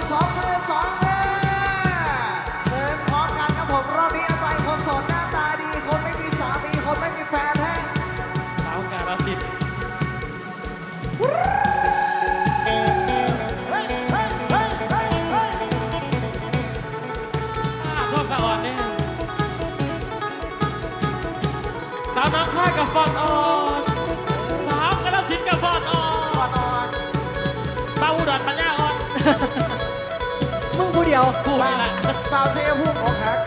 ดสองมือสอง ยวกูนี่แหละ เปล่าเชียร์พุ่งของฮัก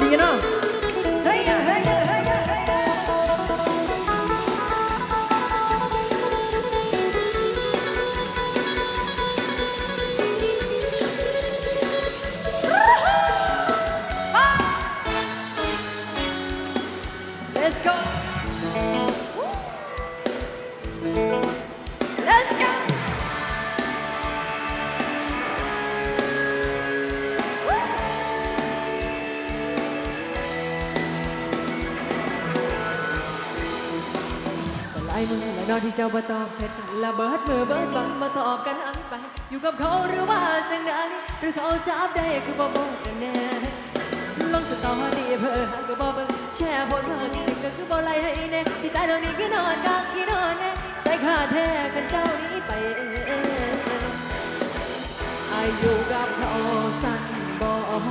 จ นอนที่เจ้าบ่ตอบเช็ดกันละเบิดมือเบิดบังมาตอบกันอันไป อยู่กับเขาหรือว่าจังใดหรือเขาจับได้คือบ่บอกกันแน่ลงสตอรี่เพื่อหาก็บ่เบิ่งแชร์ผลว่าคิดถึงก็คือบ่ไล่ให้แน่สิตายเท่านี้ก็นอนกักกี่นอนแน่ใจขาดแท้กันเจ้านี้ไปอายุกับเขาสั้นบอก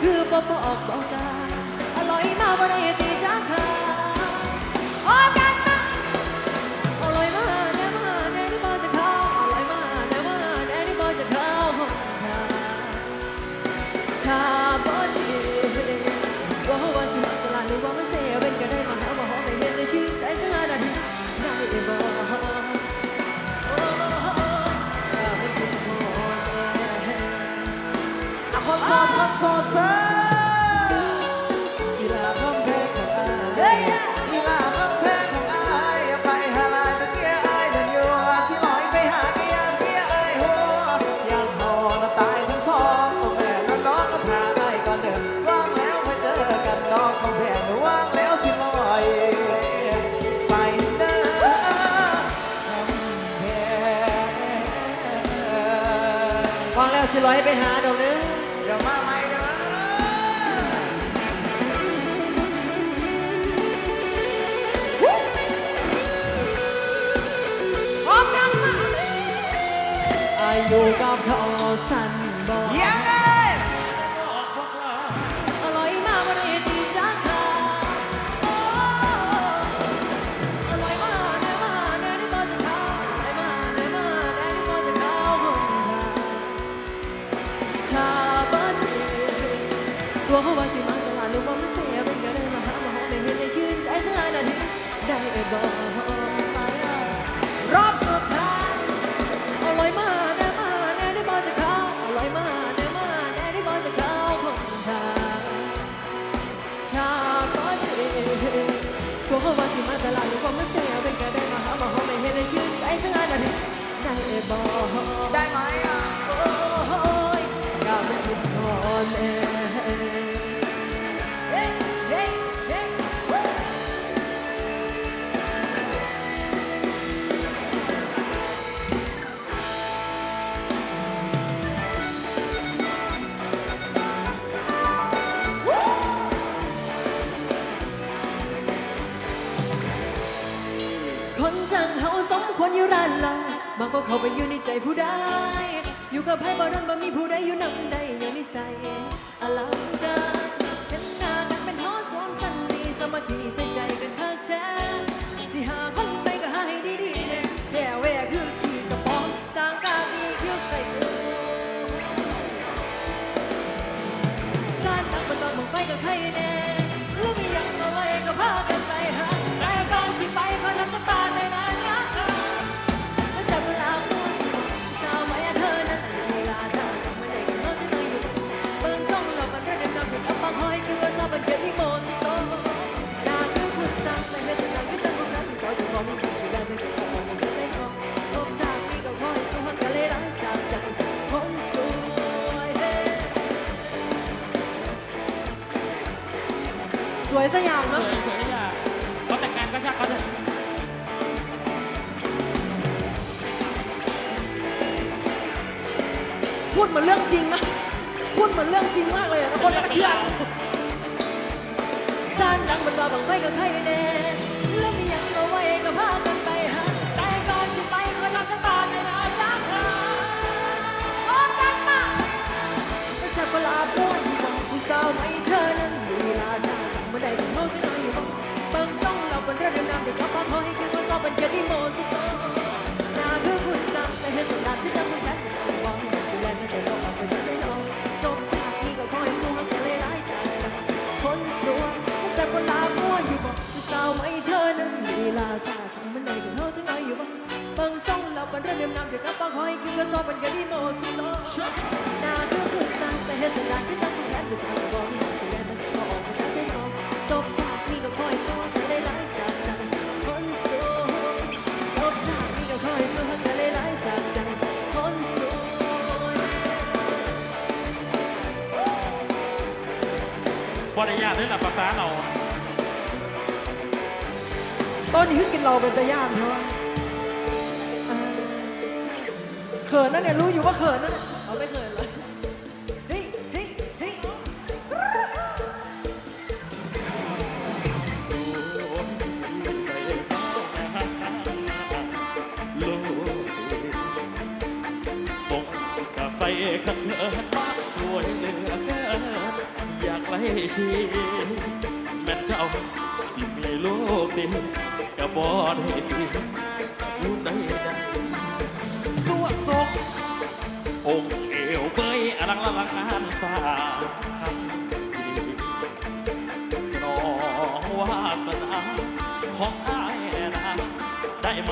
คือบ่บอกบอกกันอร่อยมาบ่ได้ตีจากข สดคนโสดเสิร์ฟอีลาคำเพลงของอายอีลาคำเพลงของอายอย่าไปหาลายตะเกียอายนั่นอยู่สิลอยไปหาเกียเกียอายหัวยังหอน่ะตายทั้งสองแฟนก็น้องก็ทาได้ก่อนเดิมว่างแล้วไปเจอกันน้องของแฟนว่างแล้วสิลอยไปเด้อคำเพลง ฟังแล้วสิร้อยไปหาดอกเด้อเดี๋ยวมาใหม อายุกับเขาสั้นบอก คนจังเฮาสมควรอยู่ร้านหลังมันก็เข้าไปอยู่ในใจผู้ใดอยู่กับไพ่บ่รนบ่มีผู้ใดอยู่นำใดอย่างนิสัยอลังการเป็นงากันเป็นหอสวมสันติสมาธิใส่ใจกันข้าแท้สิหาคนไปก็หาให้ดีๆแน่แย่แว่คือขี้กระป๋องสร้างกาดีเที่ยวใส่กูสร้างตักบนตอนมองไปก็ใครแน่ ยามสนะวยสวยอะเขาแต่งงานก็ช่างเขาเถอะพูดเหมือนเรื่องจริงนะพูดเหมือนเรื่องจริงมากเลยอะคนจะเชื่อสั้นดังบนต่อบังไฟกับใครแน่ ริยาด้วยหลับภาษาเราตอนนี้คือกินเราเป็นตะย่านเพราะเขินนั่นเนี่ยรู้อยู่ว่าเขินนั่น ชีแม่นเจ้าสิมีลูกดีกะบอได้ดีพูดได้ได้สวดส่งองค์เอวเบยอลังละลังงานฟ้าคำดีสนองวาสนาของอายนะได้ไหม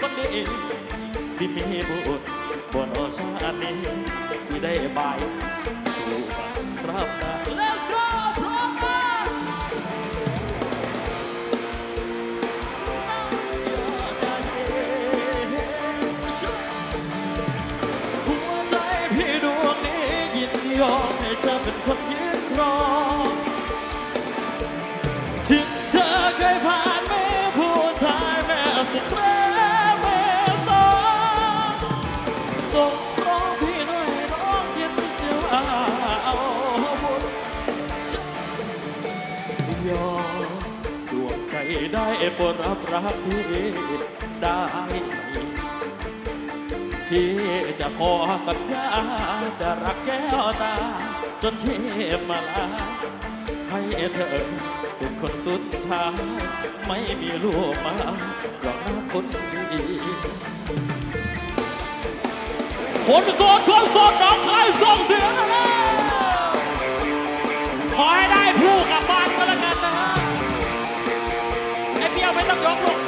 คนดีสิมีบุตรบนโอชาตินี้สิได้บายสู่กันรับนา Let's go ยอมให้เธอเป็นคนยืนครองถึงเธอเคยผ่านแม่ผู้ชายแม่สุดแม่แม่สองส่งเพราะพี่หน่อยน้องเย็นเสียวเอาบุญยอมดวงใจได้โปรดรับรักพี่ได้ พี่จะขอสัญญาจะรักแก้วตา จนเชพมาลา ให้เธอเป็นคนสุดท้าย ไม่มีลูกมาหรอกนะคนดีคนโสดคนโสดน้องใครส่งเสียงนะขอให้ได้ผู้กลับบ้านก็แล้วกันนะฮะไอเพียวไม่ต้องยกลูก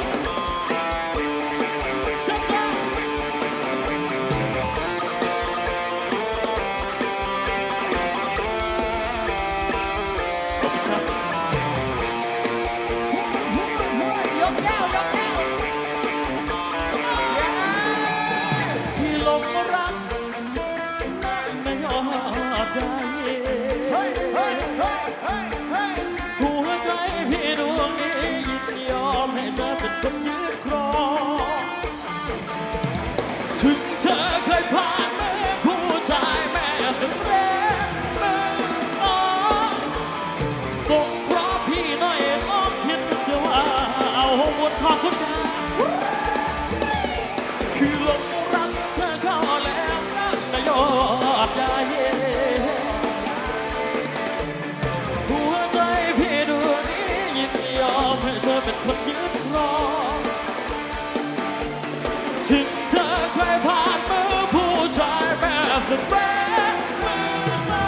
ถึงเธอเคยผ่านแม่ผู้ชายแม่สุดแรงแม่อ้อส่งเพราะพี่หน่อยอ้อมคิดเสียว่าเอาบุญขอบคุณค่ะคือหลงรักเธอเข้าแล้วนะนายอดยาเยหัวใจพี่ดวงนี้ยินยอมให้เธอเป็นคนยึดครองถึง เคยผ่านมือผู้ชายแบบสุดแรมือซ้า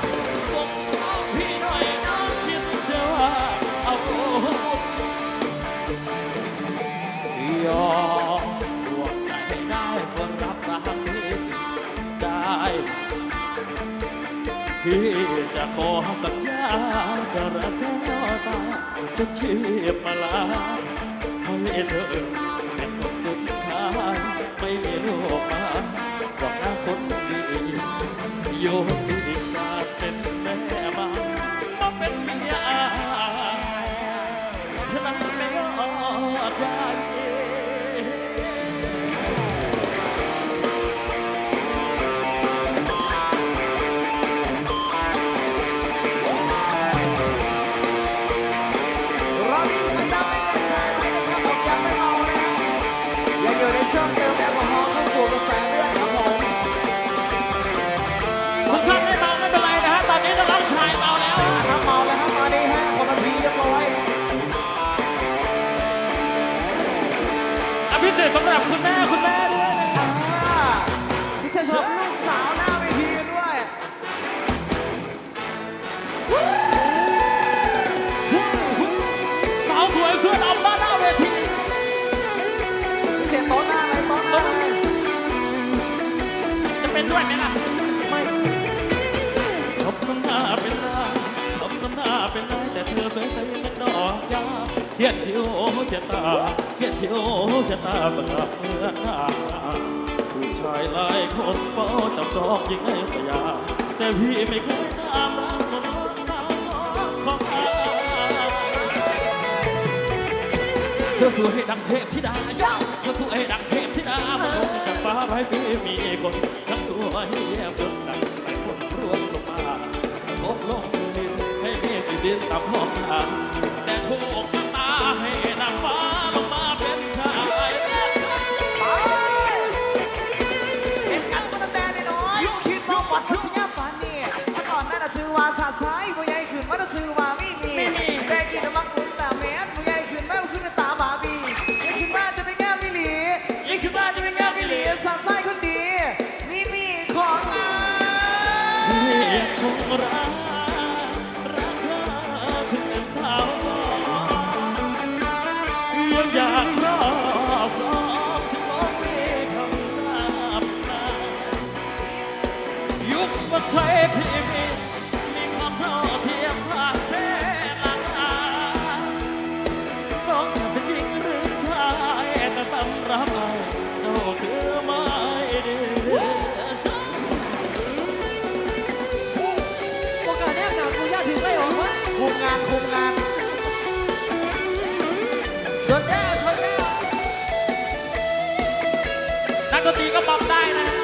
ยส่งของพี่หน่อยน้องคิดเสียว่าเอายอมดวงใจได้คนรับรักพี่ได้พี่จะขอสัญญาจะรักแก้วตาจนชีพมาลาให้เธอ สำหรับคุณแม่คุณแม่ด้วยนะอ่าพิเศษสำหรับลูกสาวหน้าเวทีกันด้วยสาวสวยเสื้อดำบ้านหน้าเวทีพิเศษโต๊ะหน้าเลยโต๊ะหน้าเลยจะเป็นด้วยไหมล่ะไม่ทำน้ำหน้าเป็นลายทำน้ำหน้าเป็นลายแต่เธอสวยใสมันดอกยา เทียนทิวจะตาเทียนทิวจะตาสำหรับเมื่อหน้าผู้ชายหลายคนเฝ้าจับจองยิงให้สยามแต่พี่ไม่เคยตามรักคนรักทางของข้าเธอสวยดังเทพธิดาเธอสวยดังเทพธิดามันลงจากฟ้าไว้พี่มีคนทั้งสวยแย่จนดังใส่คนร่วงลงมาตกลงดินให้เมฆดินตามท้องนาแต่โชคชะ วัดคือสิงห์ฝันนี่เมื่อก่อนนั่นน่ะซื้อว่าสาดสายบ่ใหญ่ขึ้นมัน่ะซื้อว่าไม่มี ก็ปรับได้นะอ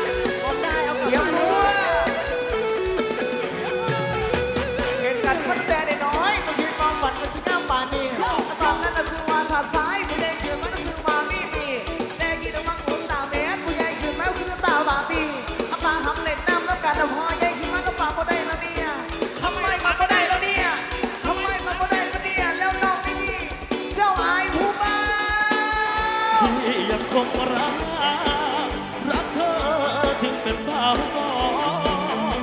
าวสอง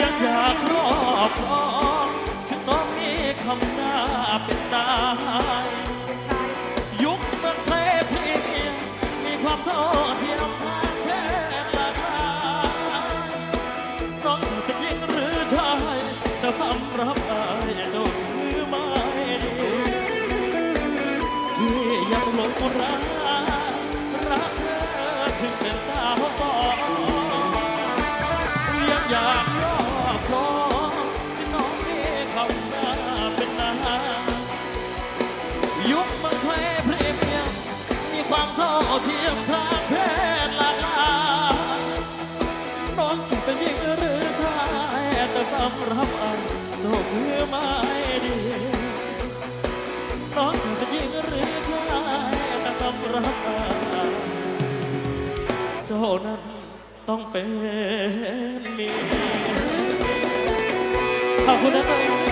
ยังอยากครอบครองถึงต้องมีคำหน้าเป็นตาย สำหรับอันเจ้าคือไม่ดีน้องจะเป็นหญิงหรือชายแต่สำหรับอันเจ้านั้นต้องเป็นเมียขอบคุณนะตัวเอง